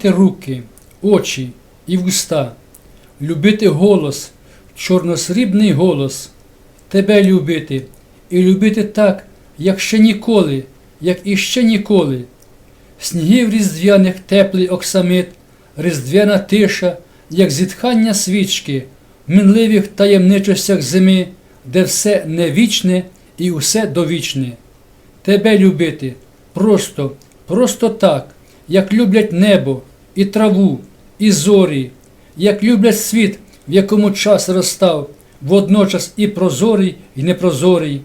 любити руки, очі і вуста, любити голос, чорносрібний голос, тебе любити і любити так, як ще ніколи, як іще ніколи. Снігів різдвяних теплий оксамит, різдвяна тиша, як зітхання свічки, в минливих таємничостях зими, де все невічне і усе довічне. Тебе любити просто, просто так, як люблять небо, і траву, і зорі, як люблять світ, в якому час розстав, водночас і прозорий, і непрозорий,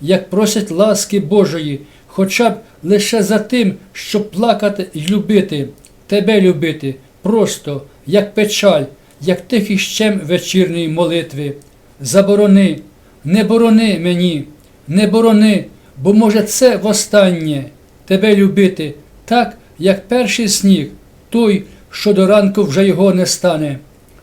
як просять ласки Божої, хоча б лише за тим, щоб плакати і любити, тебе любити, просто, як печаль, як тихий щем вечірньої молитви. Заборони, не борони мені, не борони, бо може це востаннє тебе любити так, як перший сніг, той, що до ранку вже його не стане,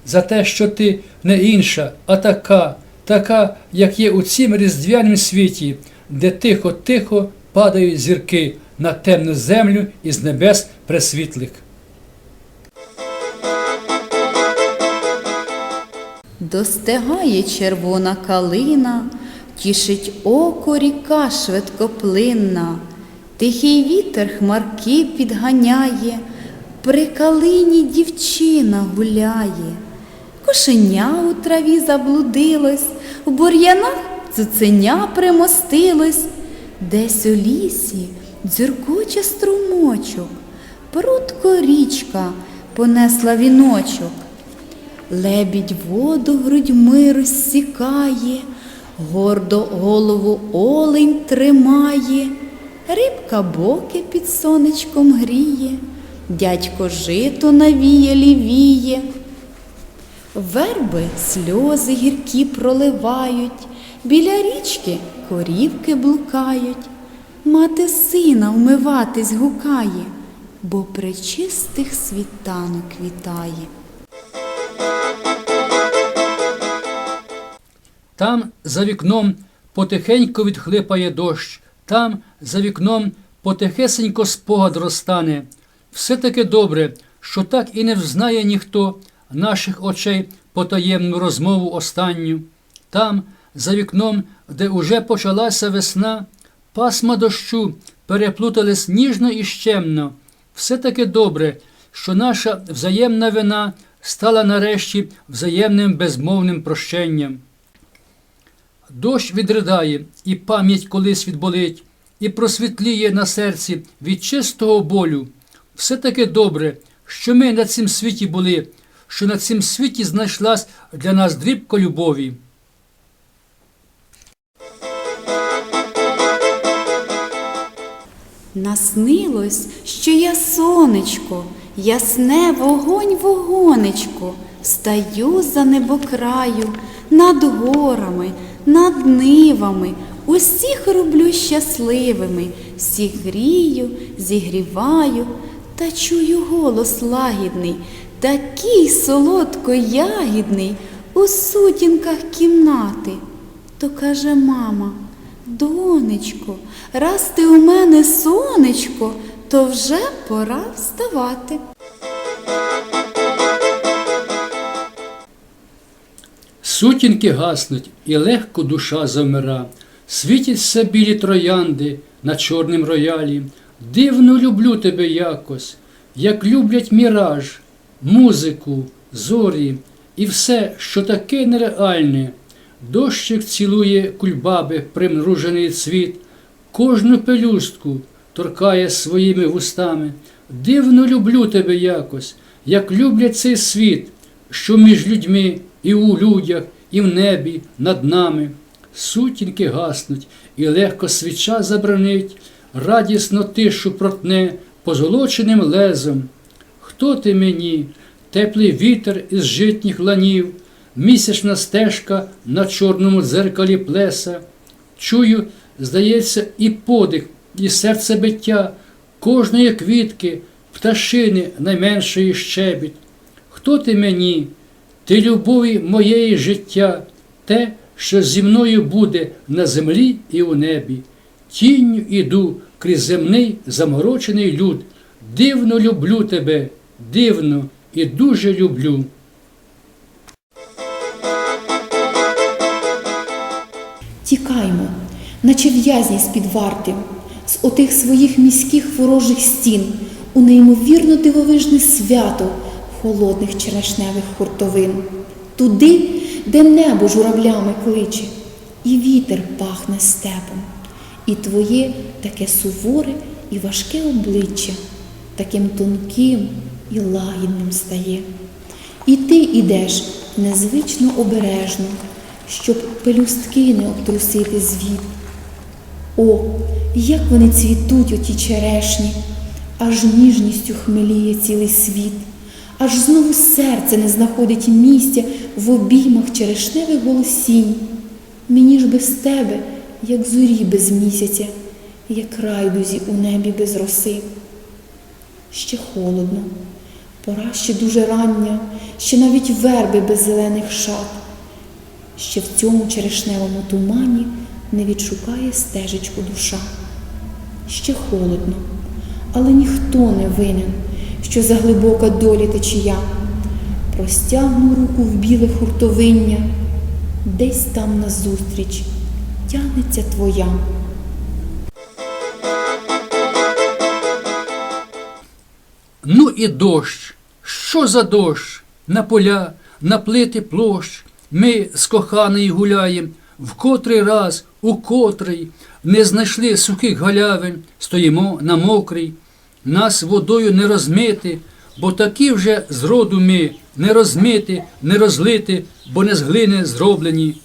за те, що ти не інша, а така, така, як є у цім різдвянім світі, де тихо-тихо падають зірки на темну землю із небес пресвітлих. Достигає червона калина, тішить око ріка швидкоплинна, тихий вітер хмарки підганяє, при калині дівчина гуляє. Кошеня у траві заблудилось, в бур'янах цуценя примостилось, десь у лісі дзюркоче струмочок, прудко річка понесла віночок. Лебідь воду грудьми розсікає, гордо голову олень тримає, рибка боки під сонечком гріє, дядько жито навіє лівіє. Верби сльози гіркі проливають, біля річки корівки блукають, мати сина вмиватись гукає, бо причистих світанок вітає. Там за вікном потихеньку відхлипає дощ, там за вікном потихесенько спогад розтане. Все таки добре, що так і не взнає ніхто наших очей потаємну розмову останню. Там, за вікном, де уже почалася весна, пасма дощу переплутались ніжно і щемно. Все таки добре, що наша взаємна вина стала нарешті взаємним безмовним прощенням. Дощ відридає, і пам'ять колись відболить, і просвітліє на серці від чистого болю. Все таки добре, що ми на цім світі були, що на цім світі знайшлась для нас дрібка любові. Наснилось, що я сонечко, ясне вогонь вогонечко, стаю за небокраю, над горами, над нивами, усіх роблю щасливими, всіх грію, зігріваю, та чую голос лагідний, такий солодко-ягідний у сутінках кімнати. То каже мама, донечко, раз ти у мене сонечко, то вже пора вставати. Сутінки гаснуть, і легко душа замира. Світяться білі троянди на чорнім роялі. Дивно люблю тебе якось, як люблять міраж, музику, зорі і все, що таке нереальне. Дощик цілує кульбаби примружений цвіт, кожну пелюстку торкає своїми вустами. Дивно люблю тебе якось, як люблять цей світ, що між людьми і у людях, і в небі над нами. Сутінки гаснуть, і легко свіча забранить, радісно тишу протне позолоченим лезом. Хто ти мені, теплий вітер із житніх ланів, місячна стежка на чорному дзеркалі плеса. Чую, здається, і подих, і серцебиття кожної квітки, пташини найменшої щебіт. Хто ти мені? Ти любові моєї життя, те, що зі мною буде на землі і у небі. Тінню іду крізь земний заморочений люд. Дивно люблю тебе, дивно і дуже люблю. Тікаймо, наче в'язні з-під варти, з отих своїх міських ворожих стін, у неймовірно дивовижне свято холодних черешневих хуртовин, туди, де небо журавлями кличе, і вітер пахне степом, і твоє таке суворе і важке обличчя, таким тонким і лагідним стає. І ти ідеш незвично обережно, щоб пелюстки не обтрусити звід. О, як вони цвітуть оті черешні, аж ніжністю хмеліє цілий світ, аж знову серце не знаходить місця в обіймах черешневих голосінь. Мені ж без тебе, як зорі без місяця, як райдузі у небі без роси. Ще холодно, пора ще дуже рання, ще навіть верби без зелених шат. Ще в цьому черешневому тумані не відшукає стежечку душа. Ще холодно, але ніхто не винен, що за глибока долі течія. Простягну руку в біле хуртовиння, десь там назустріч тягнеться твоя. Ну і дощ. Що за дощ? На поля, на плити площ. Ми з коханої гуляєм, в котрий раз, у котрий не знайшли сухих галявин, стоїмо на мокрий. Нас водою не розмити, бо такі вже зроду ми не розмити, не розлити, бо не з глини зроблені.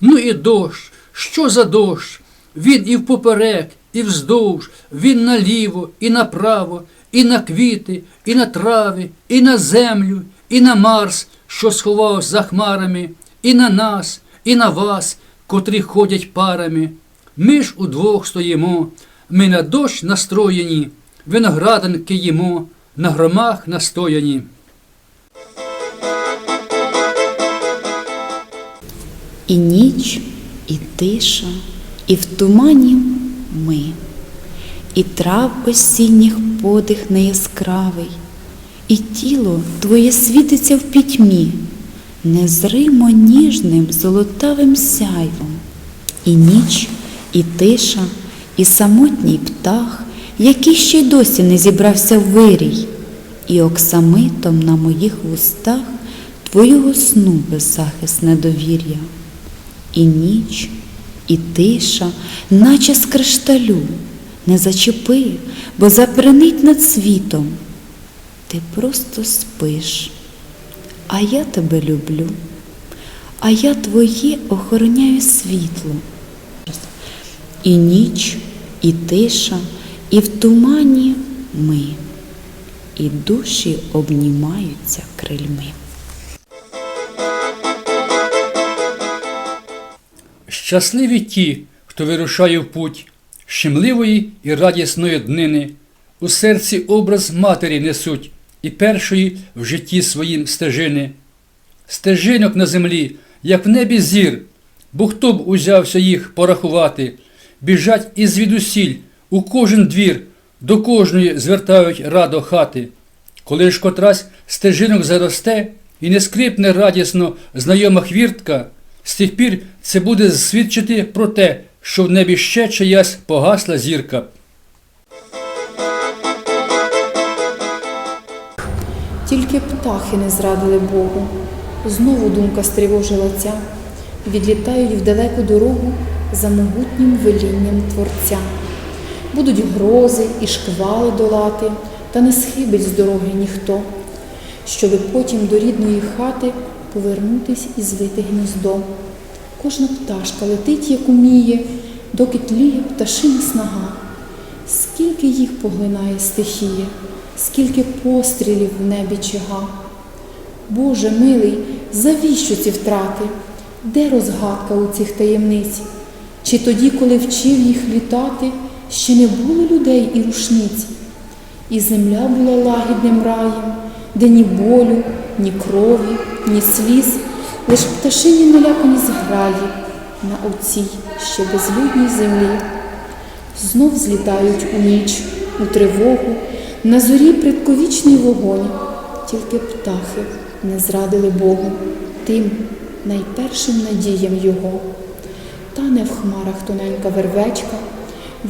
Ну і дощ, що за дощ? Він і впоперек, і вздовж, він наліво, і направо, і на квіти, і на трави, і на землю, і на Марс, що сховався за хмарами, і на нас, і на вас, котрі ходять парами. Ми ж удвох стоїмо, ми на дощ настроєні, винограданки їмо, на громах настояні. І ніч, і тиша, і в тумані ми, і трав осінніх подих неяскравий, і тіло твоє світиться в пітьмі, незримо ніжним золотавим сяйвом, і ніч, і тиша, і самотній птах, який ще й досі не зібрався в вирій, і оксамитом на моїх вустах твого сну беззахисне довір'я. І ніч, і тиша, наче з кришталю, не зачепи, бо запринить над світом. Ти просто спиш, а я тебе люблю, а я твоє охороняю світло. І ніч, і тиша, і в тумані ми, і душі обнімаються крильми. Щасливі ті, хто вирушає в путь щемливої і радісної днини, у серці образ матері несуть і першої в житті своїм стежини. Стежинок на землі, як в небі зір, бо хто б узявся їх порахувати, біжать із звідусіль у кожен двір, до кожної звертають радо хати. Коли ж котрась стежинок заросте і не скрипне радісно знайома хвіртка, з тих пір це буде свідчити про те, що в небі ще чиясь погасла зірка. Тільки птахи не зрадили Богу. Знову думка стривожила ця. Відлітають в далеку дорогу за могутнім велінням Творця. Будуть грози і шквали долати, та не схибить з дороги ніхто, щоби потім до рідної хати повернутись і звити гніздо. Кожна пташка летить, як уміє, доки тліє пташина снага. Скільки їх поглинає стихія, скільки пострілів в небі чига. Боже милий, завіщо ці втрати? Де розгадка у цих таємниць? Чи тоді, коли вчив їх літати, ще не було людей і рушниць? І земля була лагідним раєм, де ні болю, ні крові, ні сліз, лиш пташині налякані зграї на оцій ще безлюдній землі. Знов злітають у ніч, у тривогу, на зорі предковічний вогонь, Тільки птахи не зрадили Богу, тим найпершим надіям Його. Тане в хмарах тоненька вервечка,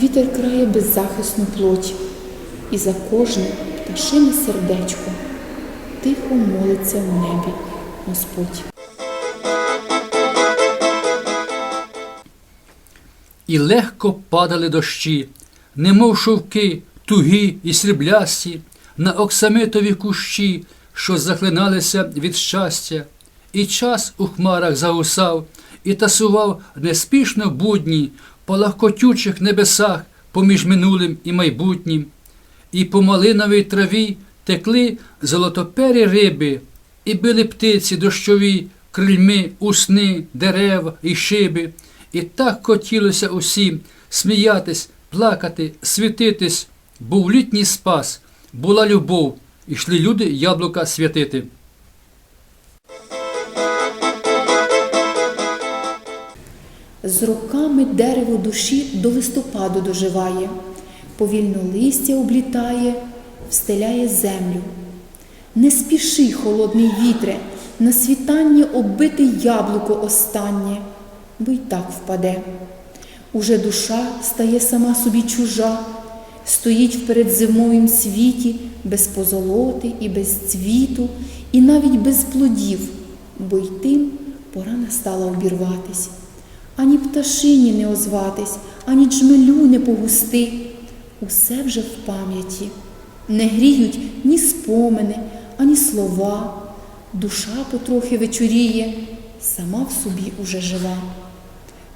вітер крає беззахисну плоть, і за кожне пташине сердечко тихо молиться в небі Господь. І легко падали дощі, немов шовки, тугі і сріблясті, на оксамитові кущі, що захлиналися від щастя, і час у хмарах загусав, і тасував неспішно будні по легкотючих небесах поміж минулим і майбутнім, і по малиновій траві текли золотопері риби, і били птиці дощові, крильми, усни, дерева і шиби. І так хотілося усім сміятись, плакати, світитись. Був літній спас, була любов, ішли люди яблука святити. З роками дерево душі до листопаду доживає, повільно листя облітає, встеляє землю. Не спіши, холодний вітре, на світанні оббите яблуко останнє, бо й так впаде. Уже душа стає сама собі чужа, стоїть в передзимовім світі без позолоти і без цвіту, і навіть без плодів, бо й тим пора настала обірватись. Ані пташині не озватись, ані джмелю не погусти. Усе вже в пам'яті. Не гріють ні спомини, ані слова. Душа потрохи вечоріє, сама в собі уже жива.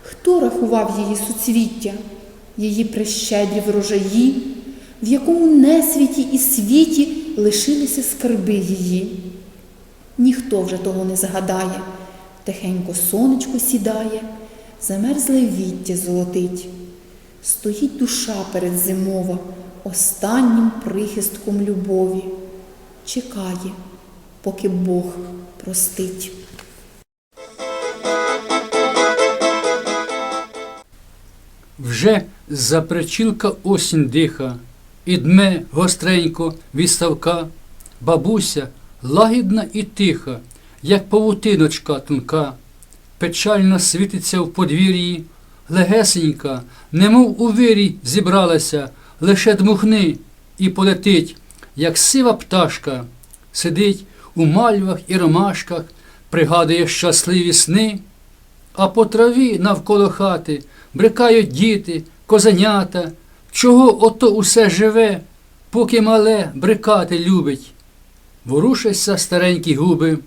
Хто рахував її суцвіття, її прищедрі врожаї, в якому несвіті і світі лишилися скарби її? Ніхто вже того не згадає, тихенько сонечко сідає, замерзле віття золотить. Стоїть душа передзимова, останнім прихистком любові, чекає, поки Бог простить. Вже за причілка осінь диха, і дме гостренько від ставка, бабуся лагідна і тиха, як павутиночка тонка, печально світиться в подвір'ї, легесенька, немов у вирій зібралася, лише дмухни і полетить, як сива пташка, сидить у мальвах і ромашках, пригадує щасливі сни. А по траві навколо хати брикають діти, козенята. Чого ото усе живе, поки мале брикати любить? Ворушаться старенькі губи,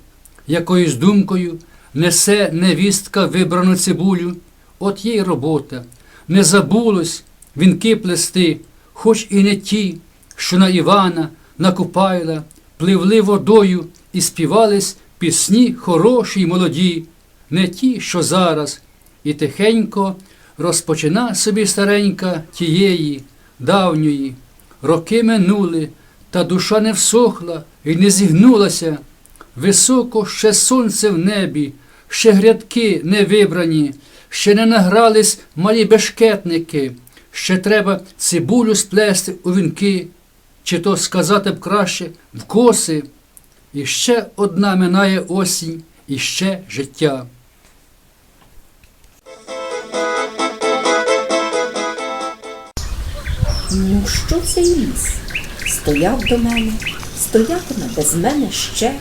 якоюсь думкою несе невістка вибрану цибулю. От є й робота. Не забулось вінки плести, хоч і не ті, що на Івана, на Купайла, пливли водою і співались пісні хороші й молоді не ті, що зараз, і тихенько розпочина собі старенька тієї, давньої. Роки минули, та душа не всохла і не зігнулася. Високо ще сонце в небі, ще грядки не вибрані, ще не награлись малі бешкетники, ще треба цибулю сплести у вінки, чи то сказати б краще в коси. І ще одна минає осінь, і ще життя. Ну, що цей ліс? Стояв до мене, стоятиме без мене ще.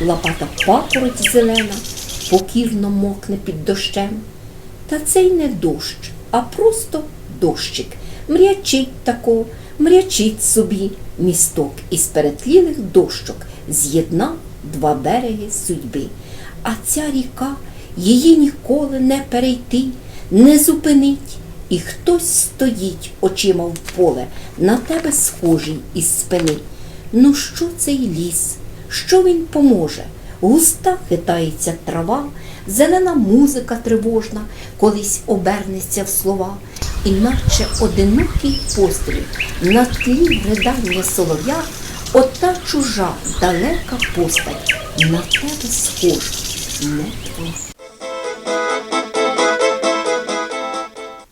Лопата папороть зелена, покірно мокне під дощем. Та цей не дощ, а просто дощик. Мрячить тако, мрячить собі місток із перетлілих дощок з'єднав два береги судьби. А ця ріка її ніколи не перейти, не зупинить. І хтось стоїть очима в поле, на тебе схожий із спини. Ну що цей ліс? Що він поможе? Густа хитається трава, зелена музика тривожна, колись обернеться в слова, і наче одинокий постріл на тлі ридання солов'я, ота чужа далека постать на тебе схожа, не твоя.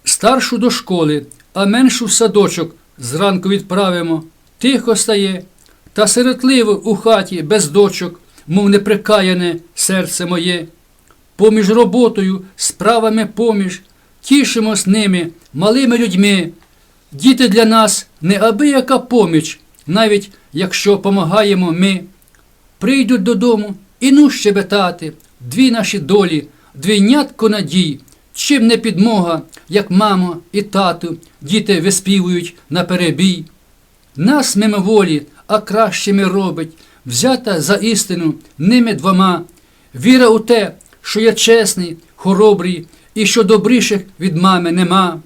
Старшу до школи, а меншу в садочок зранку відправимо. Тихо стає, та сиротливо у хаті без дочок, мов неприкаяне серце моє. Поміж роботою, справами поміж, тішимось ними, малими людьми. Діти для нас неабияка поміч, навіть якщо помагаємо ми. Прийдуть додому і ну щебетати, дві наші долі, двійнятко надій, чим не підмога, як мама і тату, діти виспівують на перебій. Нас мимоволі, а кращими робить, взята за істину ними двома. Віра у те, що я чесний, хоробрий і що добріших від мами нема.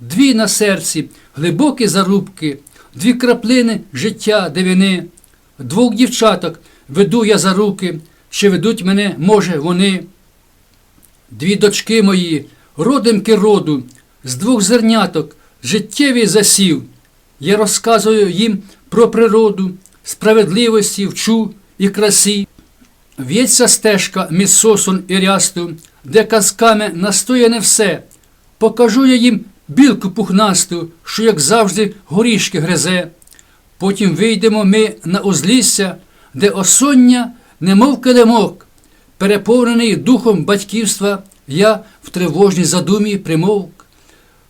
Дві на серці, глибокі зарубки, дві краплини життя дивини. Двох дівчаток веду я за руки, чи ведуть мене, може, вони. Дві дочки мої, родимки роду, з двох зерняток, життєвий засів. Я розказую їм про природу, справедливості, вчу і красі. В'ється стежка між сосон і рясту, де казками настояне все. Покажу я їм білку пухнасту, що, як завжди, горішки гризе. Потім вийдемо ми на узлісся, де осоння, немов килимок. Переповнений духом батьківства, я в тривожній задумі примовк.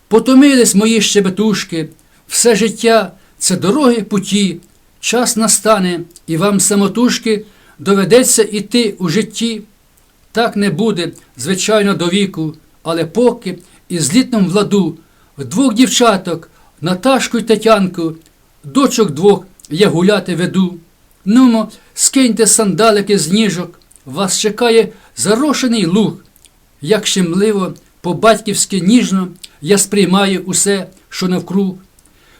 Потомились мої щебетушки, все життя це дороги путі, час настане, і вам самотужки доведеться іти у житті. Так не буде, звичайно, до віку, але поки із літним владу двох дівчаток, Наташку й Тетянку, дочок двох я гуляти веду. Нумо, скиньте сандалики з ніжок, вас чекає зарошений луг. Як щемливо, по-батьківськи ніжно я сприймаю усе, що навкруг.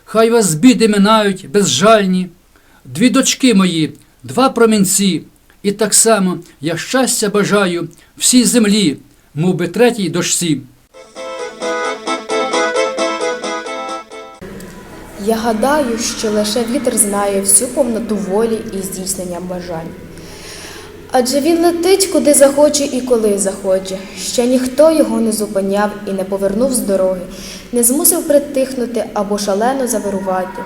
Хай вас біди минають безжальні, дві дочки мої, два промінці, і так само я щастя бажаю всій землі, мов би третій дошці. Я гадаю, що лише вітер знає всю повноту волі і здійснення бажань. Адже він летить куди захоче і коли захоче. Ще ніхто його не зупиняв і не повернув з дороги, не змусив притихнути або шалено завирувати.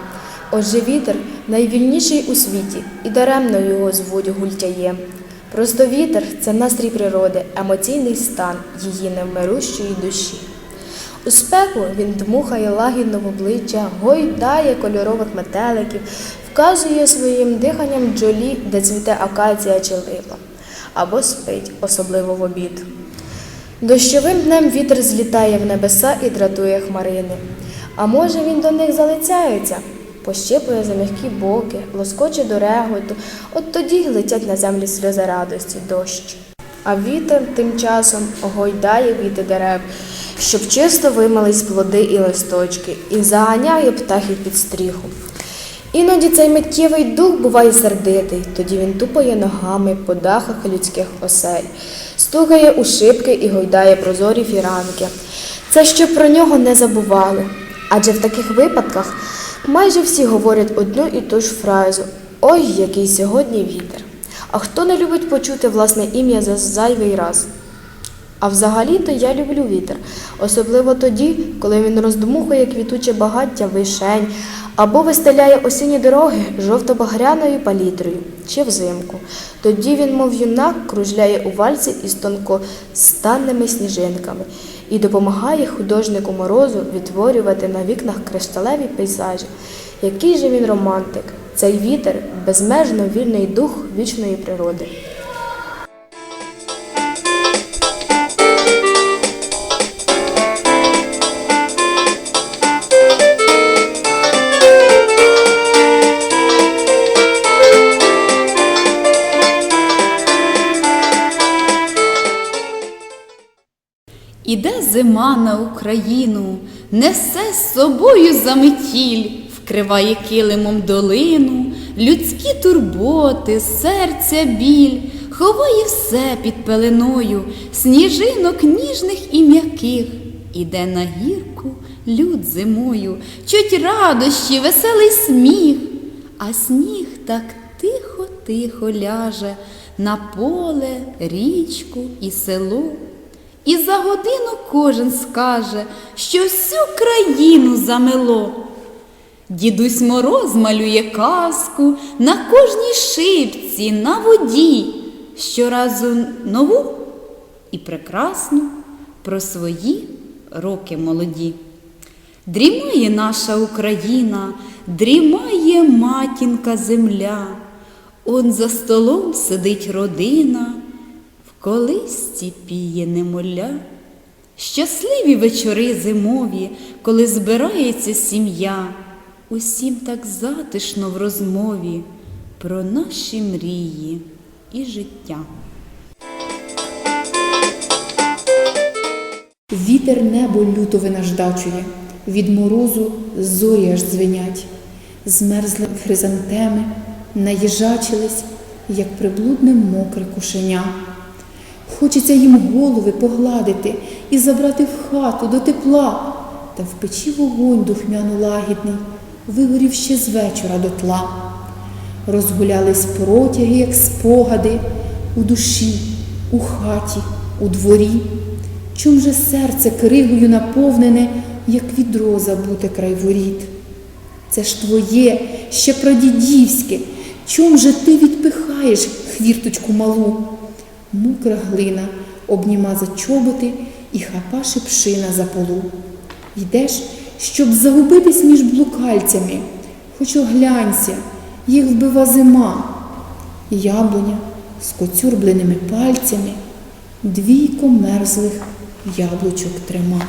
Отже, вітер найвільніший у світі, і даремно його звуть гультяєм. Просто вітер це настрій природи, емоційний стан її невмирущої душі. У спеку він дмухає лагідно в обличчя, гойдає кольорових метеликів, вказує своїм диханням джолі, де цвіте акація чи липа, або спить, особливо в обід. Дощовим днем вітер злітає в небеса і дратує хмарини. А може він до них залицяється, пощипує за м'які боки, лоскоче до реготу, от тоді летять на землі сльози радості, дощ. А вітер тим часом огойдає віти дерев, щоб чисто вимились плоди і листочки, і заганяє птахів під стріху. Іноді цей миттєвий дух буває сердитий, тоді він тупає ногами по дахах людських осель, стукає у шибки і гойдає прозорі фіранки. Це щоб про нього не забували. Адже в таких випадках майже всі говорять одну і ту ж фразу Ой, який сьогодні вітер. А хто не любить почути власне ім'я за зайвий раз? А взагалі-то я люблю вітер, особливо тоді, коли він роздмухує квітуче багаття вишень або вистеляє осінні дороги жовто-багряною палітрою чи взимку. Тоді він, мов юнак, кружляє у вальці із тонкостанними сніжинками і допомагає художнику морозу відтворювати на вікнах кришталеві пейзажі. Який же він романтик, цей вітер безмежно вільний дух вічної природи. Зима на Україну, несе з собою заметіль, вкриває килимом долину, людські турботи, серця біль, ховає все під пеленою, сніжинок ніжних і м'яких. Іде на гірку люд зимою, чуть радощі, веселий сміх, а сніг так тихо-тихо ляже на поле, річку і село. І за годину кожен скаже, що всю країну замело. Дідусь Мороз малює казку на кожній шибці, на воді, щоразу нову і прекрасну про свої роки молоді. Дрімає наша Україна, дрімає матінка земля. Он за столом сидить родина, в колисці піє немоля. Щасливі вечори зимові, коли збирається сім'я, усім так затишно в розмові про наші мрії і життя. Вітер небо люто винаждачує, від морозу зорі аж дзвенять, змерзли хризантеми, наїжачились, як приблудне мокре кошеня. Хочеться їм голови погладити і забрати в хату до тепла, та в печі вогонь духмяно лагідний, вигорів ще з вечора до тла. Розгулялись протяги, як спогади, у душі, у хаті, у дворі. Чом же серце кригою наповнене, як відро забуте край воріт? Це ж твоє, ще прадідівське, чом же ти відпихаєш хвірточку малу? Мокра глина обніма за чоботи і хапа шипшина за полу. Йдеш, щоб загубитись між блукальцями, хоч оглянься, їх вбива зима. Яблуня з коцюрбленими пальцями двійко мерзлих яблучок трима.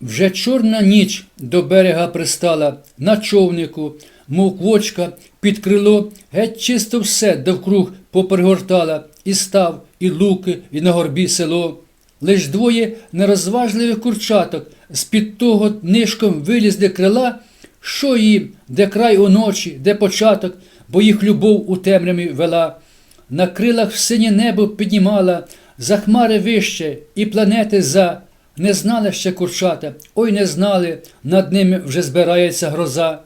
Вже чорна ніч до берега пристала на човнику, мов квочка під крило, геть чисто все довкруг попригортала, і став, і луки, і на горбі село. Лиш двоє нерозважливих курчаток з-під того нишком вилізли крила, що їм, де край уночі, де початок, бо їх любов у темряві вела. На крилах в синє небо піднімала, за хмари вище, і планети за. Не знали ще курчата, ой не знали, над ними вже збирається гроза.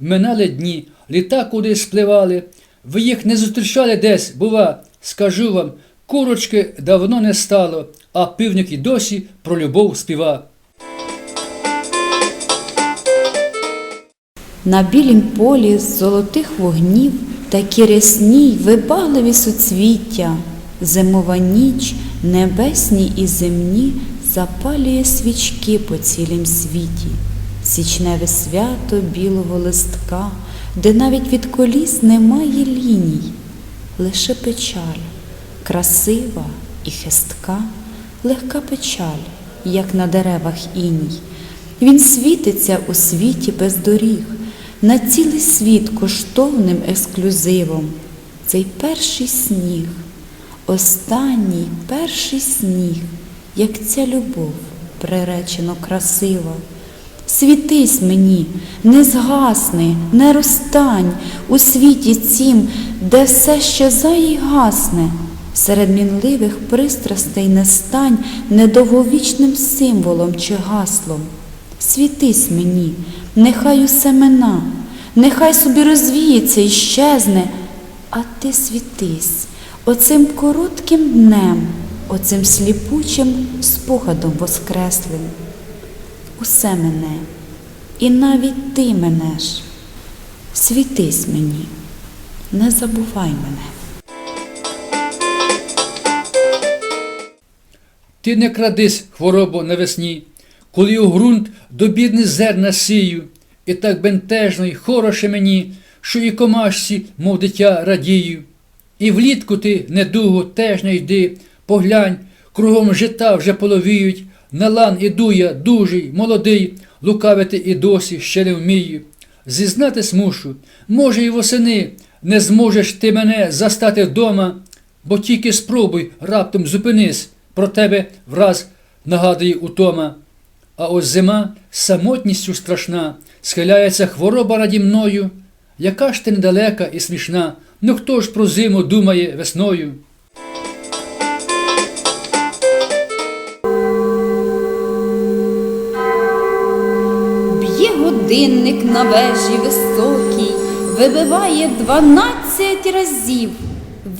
Минали дні, літа кудись спливали, ви їх не зустрічали десь, бува, скажу вам, курочки давно не стало, а півник і досі про любов співа. На білім полі з золотих вогнів такі рясні й вибагливі суцвіття, зимова ніч, небесні і земні запалює свічки по цілім світі, січневе свято білого листка, де навіть від коліс немає ліній, лише печаль, красива і хистка, легка печаль, як на деревах іній. Він світиться у світі без доріг, на цілий світ коштовним ексклюзивом. Цей перший сніг, останній перший сніг, як ця любов приречено красива. Світись мені, не згасни, не розтань у світі цім, де все щезає й гасне. Серед мінливих пристрастей не стань недовговічним символом чи гаслом. Світись мені, нехай усе мина, нехай собі розвіється і щезне, а ти світись оцим коротким днем, оцим сліпучим спогадом воскреслим. Усе мене, і навіть ти менеш. Світись мені, не забувай мене. Ти не крадись, хворобо навесні, коли у ґрунт до бідних зерна сію, і так бентежно й хороше мені, що і комашці, мов дитя, радію. І влітку ти недуго теж не йди, поглянь, кругом жита вже половіють, на лан іду я, дужий, молодий, лукавити і досі ще не вмію. Зізнатись мушу, може, й восени не зможеш ти мене застати вдома, бо тільки спробуй раптом зупинись, про тебе враз нагадує утома. А ось зима самотністю страшна, схиляється хвороба раді мною. Яка ж ти недалека і смішна, ну хто ж про зиму думає весною? Годинник на вежі високій, вибиває дванадцять разів.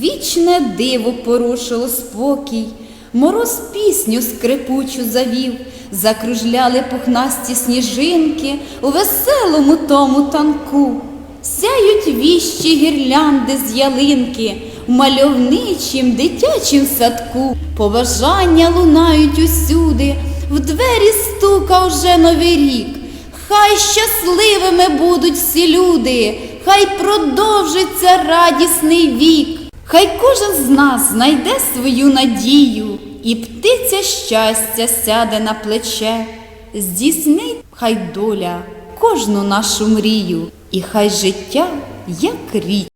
Вічне диво порушило спокій, мороз пісню скрипучу завів, закружляли пухнасті сніжинки у веселому тому танку. Сяють віщі гірлянди з ялинки в мальовничім дитячім садку. Побажання лунають усюди, в двері стука вже новий рік. Хай щасливими будуть всі люди, хай продовжиться радісний вік. Хай кожен з нас знайде свою надію, і птиця щастя сяде на плече. Здійснить хай доля кожну нашу мрію, і хай життя, як річ.